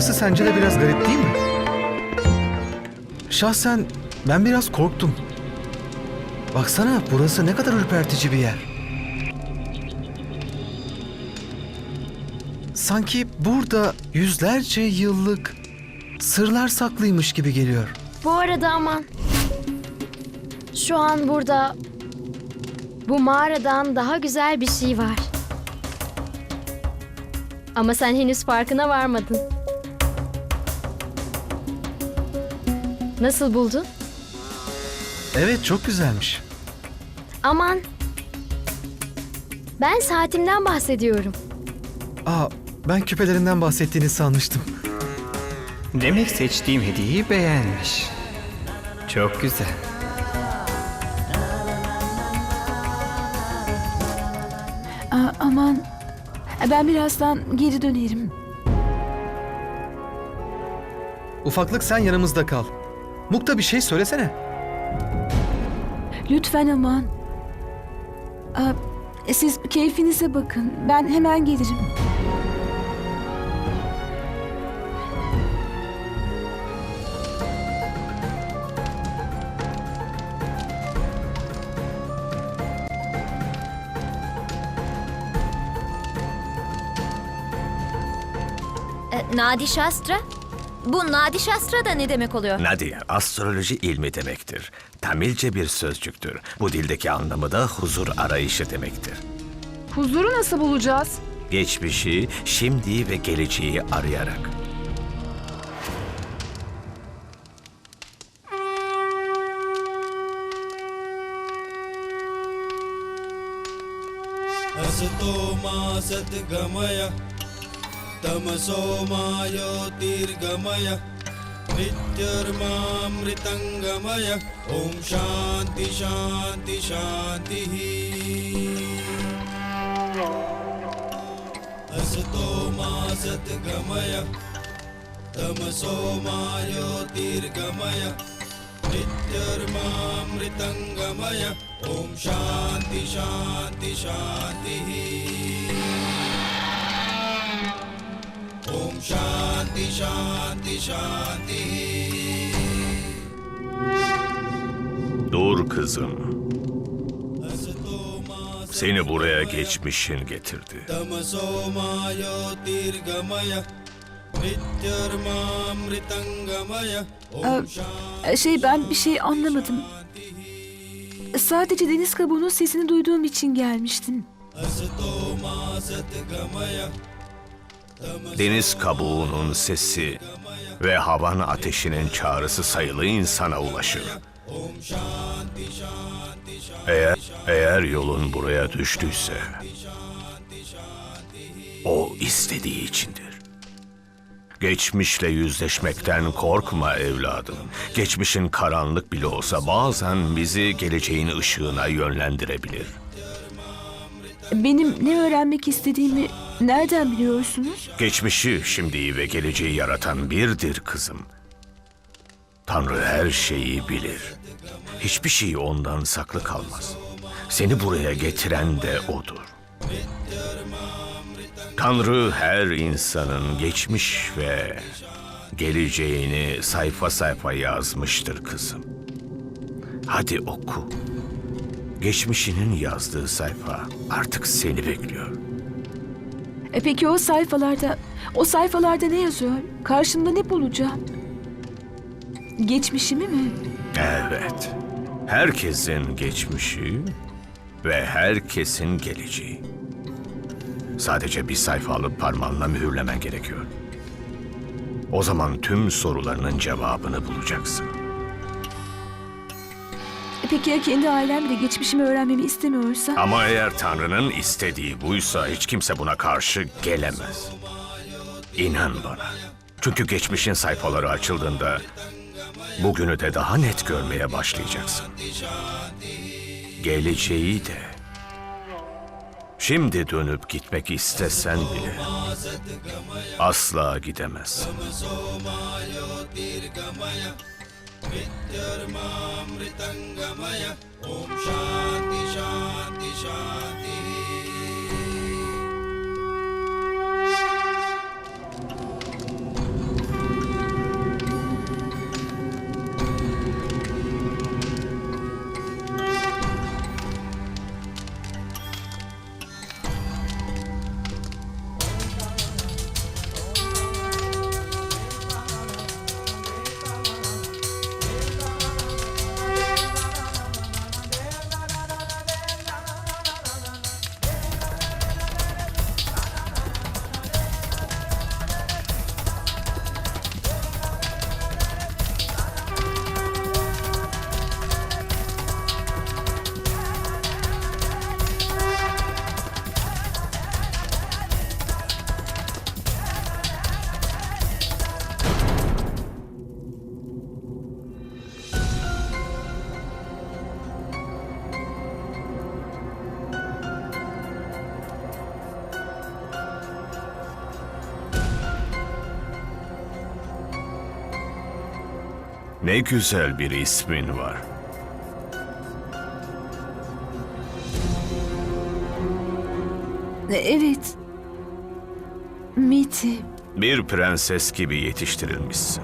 Burası sence de biraz garip değil mi? Şahsen ben biraz korktum. Baksana burası ne kadar ürpertici bir yer. Sanki burada yüzlerce yıllık sırlar saklıymış gibi geliyor. Bu arada aman. Şu an burada bu mağaradan daha güzel bir şey var. Ama sen henüz farkına varmadın. Nasıl buldun? Evet çok güzelmiş. Aman. Ben saatimden bahsediyorum. Aa ben küpelerinden bahsettiğini sanmıştım. Demek seçtiğim hediyeyi beğenmiş. Çok güzel. Aa, aman. Ben birazdan geri dönerim. Ufaklık sen yanımızda kal. Mukta bir şey söylesene. Lütfen aman. Aa, siz keyfinize bakın. Ben hemen gelirim. E, Nadi Shastra? Bu Nadi Shastra da ne demek oluyor? Nadia, astroloji ilmi demektir. Tamilce bir sözcüktür. Bu dildeki anlamı da huzur arayışı demektir. Huzuru nasıl bulacağız? Geçmişi, şimdi ve geleceği arayarak. असतो मा सद्गमय तमसो मा ज्योतिर्गमय मृत्युर्मामृतङ्गमय ॐ शान्ति शान्ति शान्तिः। असतो मा सद्गमय तमसो मा ज्योतिर्गमय मृत्युर्मामृतङ्गमय ॐ शान्ति शान्ति शान्तिः ॐ शान्ति शान्ति शान्तिः Dur kızım, असतो मा seni buraya geçmişin getirdi. तमसो मा ज्योतिर्गमय मृत्युर्मामृतङ्गमय ॐ Ee, şey ben bir şey anlamadım. Sadece deniz kabuğunun sesini duyduğum için gelmiştim. deniz kabuğunun sesi ve havan ateşinin çağrısı sayılı insana ulaşır. Eğer, eğer yolun buraya düştüyse, o istediği içindir. Geçmişle yüzleşmekten korkma evladım. Geçmişin karanlık bile olsa bazen bizi geleceğin ışığına yönlendirebilir. Benim ne öğrenmek istediğimi nereden biliyorsunuz? Geçmişi, şimdiyi ve geleceği yaratan birdir kızım. Tanrı her şeyi bilir. Hiçbir şey ondan saklı kalmaz. Seni buraya getiren de odur. Tanrı her insanın geçmiş ve geleceğini sayfa sayfa yazmıştır kızım. Hadi oku. Geçmişinin yazdığı sayfa artık seni bekliyor. E peki o sayfalarda, o sayfalarda ne yazıyor? Karşımda ne bulacağım? Geçmişimi mi? Evet. Herkesin geçmişi ve herkesin geleceği. Sadece bir sayfa alıp parmağınla mühürlemen gerekiyor. O zaman tüm sorularının cevabını bulacaksın. Peki ya kendi ailem bile geçmişimi öğrenmemi istemiyorsa? Ama eğer Tanrı'nın istediği buysa hiç kimse buna karşı gelemez. İnan bana. Çünkü geçmişin sayfaları açıldığında bugünü de daha net görmeye başlayacaksın. Geleceği de. Şimdi dönüp gitmek istesen bile asla gidemezsin. मृत्युर्मामृतङ्गमय ॐ शान्ति शान्ति शान्तिः Ne güzel bir ismin var. Evet. Miti. Bir prenses gibi yetiştirilmişsin.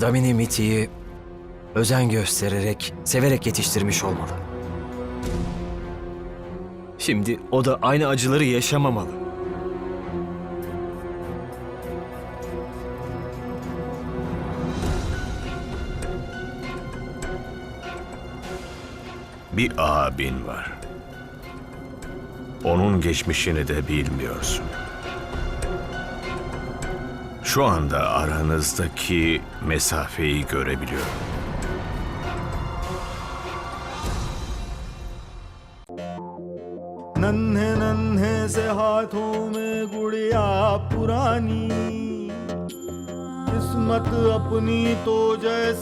Damini Miti'yi özen göstererek, severek yetiştirmiş olmalı. Şimdi o da aynı acıları yaşamamalı. Bir abin var. Onun geçmişini de bilmiyorsun. Şu anda aranızdaki mesafeyi görebiliyorum. नन्हे नन्हे से हाथों में गुड़िया पुरानी किस्मत अपनी तो जैसे